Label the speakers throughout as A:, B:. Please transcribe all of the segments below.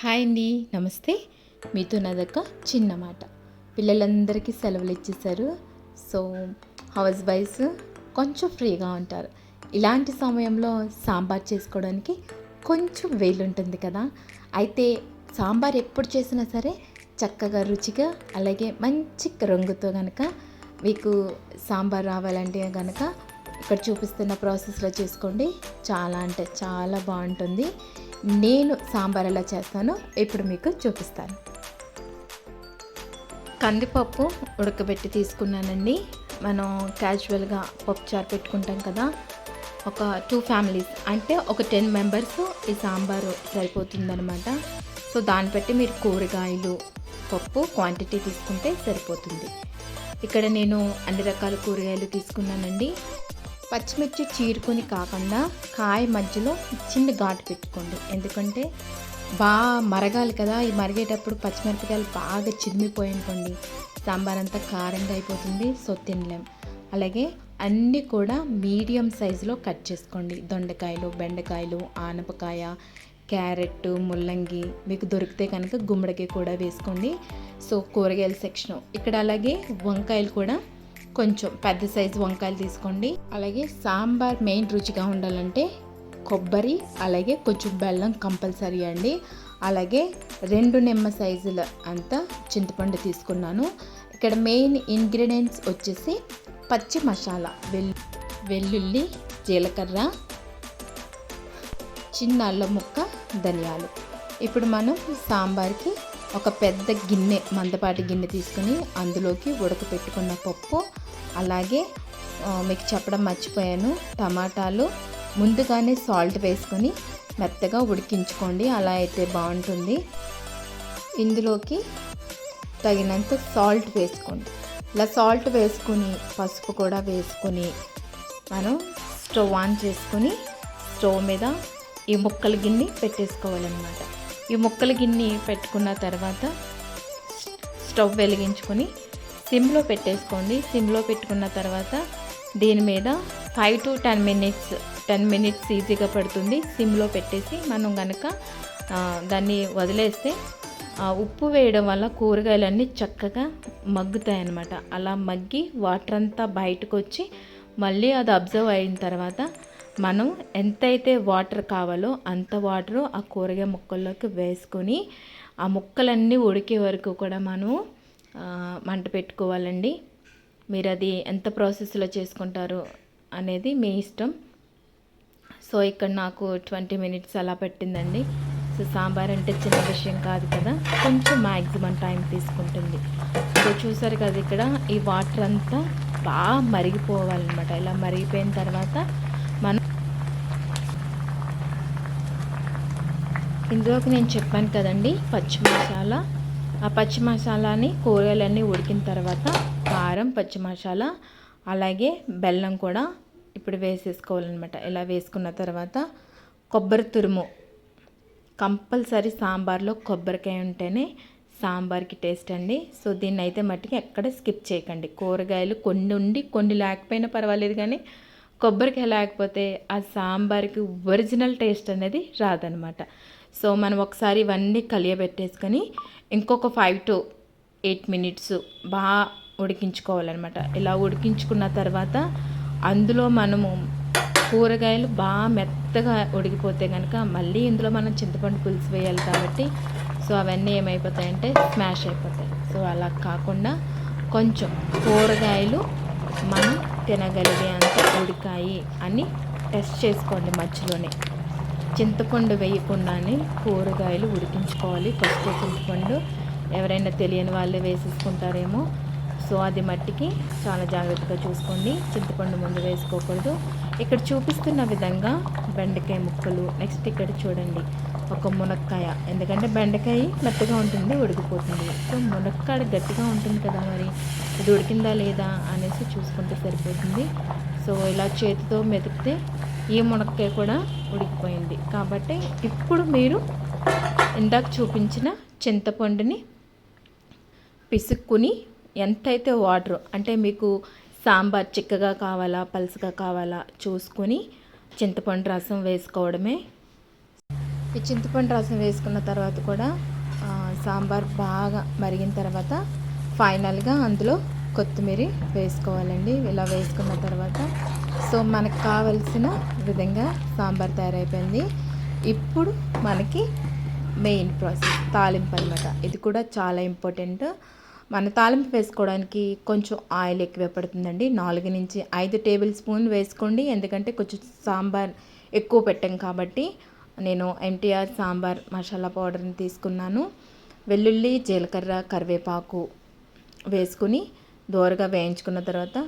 A: Hi అండి నమస్తే. మీతో నాదొక చిన్న మాట. పిల్లలందరికీ సెలవులు ఇచ్చేసారు సో హౌస్ వైఫ్స్ కొంచెం ఫ్రీగా ఉంటారు. ఇలాంటి సమయంలో సాంబార్ చేసుకోవడానికి కొంచెం వేలు ఉంటుంది కదా. అయితే సాంబార్ ఎప్పుడు చేసినా సరే చక్కగా రుచిగా అలాగే మంచి రంగుతో కనుక మీకు సాంబార్ రావాలంటే కనుక ఇక్కడ చూపిస్తున్న ప్రాసెస్లో చేసుకోండి. చాలా అంటే చాలా బాగుంటుంది. నేను సాంబార్ ఎలా చేస్తానో ఇప్పుడు మీకు చూపిస్తాను. కందిపప్పు ఉడకబెట్టి తీసుకున్నానండి. మనం క్యాజువల్గా పప్పు చారు పెట్టుకుంటాం కదా ఒక టూ ఫ్యామిలీస్ అంటే ఒక టెన్ మెంబర్స్ ఈ సాంబారు సరిపోతుందనమాట సో దాన్ని బట్టి మీరు కూరగాయలు పప్పు క్వాంటిటీ తీసుకుంటే సరిపోతుంది. ఇక్కడ నేను అన్ని రకాల కూరగాయలు తీసుకున్నానండి. పచ్చిమిర్చి చీరుకొని కాకుండా కాయ మధ్యలో చిన్న ఘాటు పెట్టుకోండి. ఎందుకంటే బాగా మరగాలి కదా ఈ మరిగేటప్పుడు పచ్చిమిరపకాయలు బాగా చిరిమిపోయి అనుకోండి సాంబార్ అంతా కారంగా అయిపోతుంది సో తినలేం. అలాగే అన్నీ కూడా మీడియం సైజులో కట్ చేసుకోండి. దొండకాయలు బెండకాయలు ఆనపకాయ క్యారెట్ ముల్లంగి మీకు దొరికితే కనుక గుమ్మడికాయ కూడా వేసుకోండి. సో కూరగాయల సెక్షన్. ఇక్కడ అలాగే వంకాయలు కూడా కొంచెం పెద్ద సైజు వంకాయలు తీసుకోండి. అలాగే సాంబార్ మెయిన్ రుచిగా ఉండాలంటే కొబ్బరి అలాగే కొంచెం బెల్లం కంపల్సరీ అండి. అలాగే రెండు నిమ్మ సైజుల అంత చింతపండు తీసుకున్నాను. ఇక్కడ మెయిన్ ఇంగ్రీడియంట్స్ వచ్చేసి పచ్చి మసాలా వెల్ వెల్లుల్లి జీలకర్ర చిన్న అల్లం ముక్క ధనియాలు. ఇప్పుడు మనం సాంబార్కి ఒక పెద్ద గిన్నె మందపాటి గిన్నె తీసుకుని అందులోకి ఉడకపెట్టుకున్న పప్పు అలాగే మీకు చెప్పడం మర్చిపోయాను. టమాటాలు ముందుగానే సాల్ట్ వేసుకొని మెత్తగా ఉడికించుకోండి. అలా అయితే బాగుంటుంది. ఇందులోకి తగినంత సాల్ట్ వేసుకోండి. ఇలా సాల్ట్ వేసుకుని పసుపు కూడా వేసుకొని మనం స్టవ్ ఆన్ చేసుకొని స్టవ్ మీద ఈ ముక్కల గిన్నె పెట్టేసుకోవాలన్నమాట. ఈ ముక్కల గిన్నె పెట్టుకున్న తర్వాత స్టవ్ వెలిగించుకొని సిమ్లో పెట్టేసుకోండి. సిమ్లో పెట్టుకున్న తర్వాత దీని మీద five to ten minutes ten minutes ఈజీగా పడుతుంది. సిమ్లో పెట్టేసి మనం కనుక దాన్ని వదిలేస్తే ఉప్పు వేయడం వల్ల కూరగాయలన్నీ చక్కగా మగ్గుతాయి అన్నమాట అలా మగ్గి వాటర్ అంతా బయటకు వచ్చి మళ్ళీ అది అబ్జర్వ్ అయిన తర్వాత మనం ఎంతైతే వాటర్ కావాలో అంత వాటరు ఆ కూరగాయ ముక్కల్లోకి వేసుకొని ఆ ముక్కలన్నీ ఉడికే వరకు కూడా మనం మంట పెట్టుకోవాలండి. మీరు అది ఎంత ప్రాసెస్లో చేసుకుంటారు అనేది మీ ఇష్టం. సో ఇక్కడ నాకు ట్వంటీ మినిట్స్ అలా పెట్టిందండి. సో సాంబార్ అంటే చిన్న విషయం కాదు కదా కొంచెం మ్యాక్సిమం టైం తీసుకుంటుంది. సో చూసారు కదా ఇక్కడ ఈ వాటర్ అంతా బాగా మరిగిపోవాలన్నమాట. ఇలా మరిగిపోయిన తర్వాత మనం ఇందులోకి నేను చెప్పాను కదండి పచ్చి మసాలా ఆ పచ్చి మసాలాని కూరగాయలన్నీ ఉడికిన తర్వాత కారం పచ్చి మసాలా అలాగే బెల్లం కూడా ఇప్పుడు వేసేసుకోవాలన్నమాట. ఇలా వేసుకున్న తర్వాత కొబ్బరి తురుము. కంపల్సరీ సాంబార్లో కొబ్బరికాయ ఉంటేనే సాంబార్కి టేస్ట్ అండి. సో దీన్ని అయితే మట్టికి ఎక్కడ స్కిప్ చేయకండి. కూరగాయలు కొన్ని ఉండి కొన్ని లేకపోయినా పర్వాలేదు కానీ కొబ్బరికాయ లేకపోతే ఆ సాంబార్కి ఒరిజినల్ టేస్ట్ అనేది రాదనమాట సో మనం ఒకసారి ఇవన్నీ కలియబెట్టేసుకొని ఇంకొక ఫైవ్ టు ఎయిట్ మినిట్స్ బాగా ఉడికించుకోవాలన్నమాట. ఇలా ఉడికించుకున్న తర్వాత అందులో మనము కూరగాయలు బాగా మెత్తగా ఉడికిపోతే కనుక మళ్ళీ ఇందులో మనం చింతపండు పులుసు వేయాలి కాబట్టి సో అవన్నీ ఏమైపోతాయంటే స్మాష్ అయిపోతాయి. సో అలా కాకుండా కొంచెం కూరగాయలు మనం తినగలిగే అంత ఉడికాయి అని టెస్ట్ చేసుకోండి మధ్యలోనే. చింతపండు వేయకుండానే కూరగాయలు ఉడికించుకోవాలి. ఫస్ట్ చింతపండు ఎవరైనా తెలియని వాళ్ళే వేసేసుకుంటారేమో. సో అది మట్టికి చాలా జాగ్రత్తగా చూసుకోండి. చింతపండు ముందు వేసుకోకూడదు. ఇక్కడ చూపిస్తున్న విధంగా బెండకాయ ముక్కలు. నెక్స్ట్ ఇక్కడ చూడండి. ఒక మునక్కాయ. ఎందుకంటే బెండకాయ మెత్తగా ఉంటుంది ఉడికిపోతుంది. సో మునక్కాయ గట్టిగా ఉంటుంది కదా మరి ఇది ఉడికిందా లేదా అనేసి చూసుకుంటే సరిపోతుంది. సో ఇలా చేతితో మెతికితే ఈ మునక్కాయ కూడా ఉడికిపోయింది. కాబట్టి ఇప్పుడు మీరు ఇందాక చూపించిన చింతపండుని పిసుక్కుని ఎంతైతే వాటర్ అంటే మీకు సాంబార్ చిక్కగా కావాలా పలుసుగా కావాలా చూసుకొని చింతపండు రసం వేసుకోవడమే ఈ చింతపండు రసం వేసుకున్న తర్వాత కూడా సాంబార్ బాగా మరిగిన తర్వాత ఫైనల్గా అందులో కొత్తిమీర వేసుకోవాలండి. ఇలా వేసుకున్న తర్వాత సో మనకు కావలసిన విధంగా సాంబార్ తయారైపోయింది. ఇప్పుడు మనకి మెయిన్ ప్రాసెస్ తాలింపు అనమాట ఇది కూడా చాలా ఇంపార్టెంట్. మన తాలింపు వేసుకోవడానికి కొంచెం ఆయిల్ ఎక్కువ పడుతుందండి. నాలుగు నుంచి ఐదు టేబుల్ స్పూన్ వేసుకోండి. ఎందుకంటే కొంచెం సాంబార్ ఎక్కువ పెట్టాం కాబట్టి నేను ఎంటీఆర్ సాంబార్ మసాలా పౌడర్ని తీసుకున్నాను. వెల్లుల్లి జీలకర్ర కరివేపాకు వేసుకుని దోరగా వేయించుకున్న తర్వాత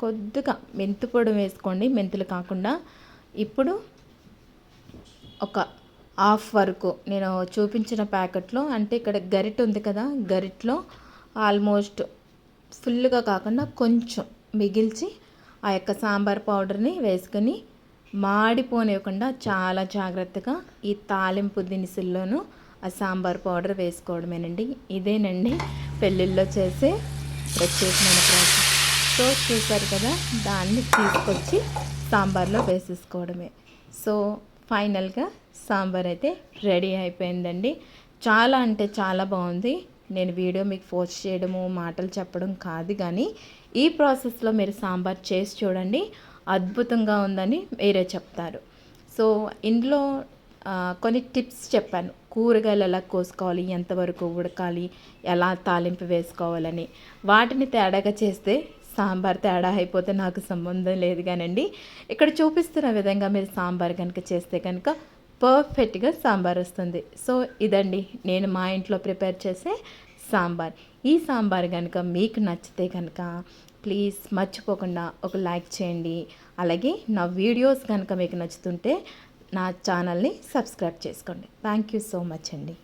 A: కొద్దిగా మెంతు పొడి వేసుకోండి. మెంతులు కాకుండా ఇప్పుడు ఒక హాఫ్ వరకు నేను చూపించిన ప్యాకెట్లో అంటే ఇక్కడ గరిట ఉంది కదా గరిట్లో ఆల్మోస్ట్ ఫుల్గా కాకుండా కొంచెం మిగిల్చి ఆ యొక్క సాంబార్ పౌడర్ని వేసుకొని మాడిపోనివ్వకుండా చాలా జాగ్రత్తగా ఈ తాలింపు దినుసుల్లోనూ ఆ సాంబార్ పౌడర్ వేసుకోవడమేనండి. ఇదేనండి పెళ్ళిళ్ళలో చేసే ప్రత్యేకమైన ప్రాసెస్. సో చూసారు కదా దాన్ని తీసుకొచ్చి సాంబార్లో వేసేసుకోవడమే. సో ఫైనల్గా సాంబార్ అయితే రెడీ అయిపోయిందండి. చాలా అంటే చాలా బాగుంది. నేను వీడియో మీకు పోస్ట్ చేయడము మాటలు చెప్పడం కాదు కానీ ఈ ప్రాసెస్లో మీరు సాంబార్ చేసి చూడండి. అద్భుతంగా ఉందని మీరే చెప్తారు. సో ఇందులో కొన్ని టిప్స్ చెప్పాను. కూరగాయలు ఎలా కోసుకోవాలి ఎంతవరకు ఉడకాలి ఎలా తాలింపు వేసుకోవాలని. వాటిని తేడాగా చేస్తే సాంబార్ తేడా అయిపోతే నాకు సంబంధం లేదు కానండి. ఇక్కడ చూపిస్తున్న విధంగా మీరు సాంబార్ కనుక చేస్తే కనుక పర్ఫెక్ట్గా సాంబార్ వస్తుంది. సో ఇదండి. నేను మా ఇంట్లో ప్రిపేర్ చేసే సాంబార్. ఈ సాంబార్ కనుక మీకు నచ్చితే కనుక ప్లీజ్ మర్చిపోకుండా ఒక లైక్ చేయండి. అలాగే నా వీడియోస్ కనుక మీకు నచ్చుతుంటే నా ఛానల్ని సబ్స్క్రైబ్ చేసుకోండి. థ్యాంక్ యూ సో మచ్ అండి.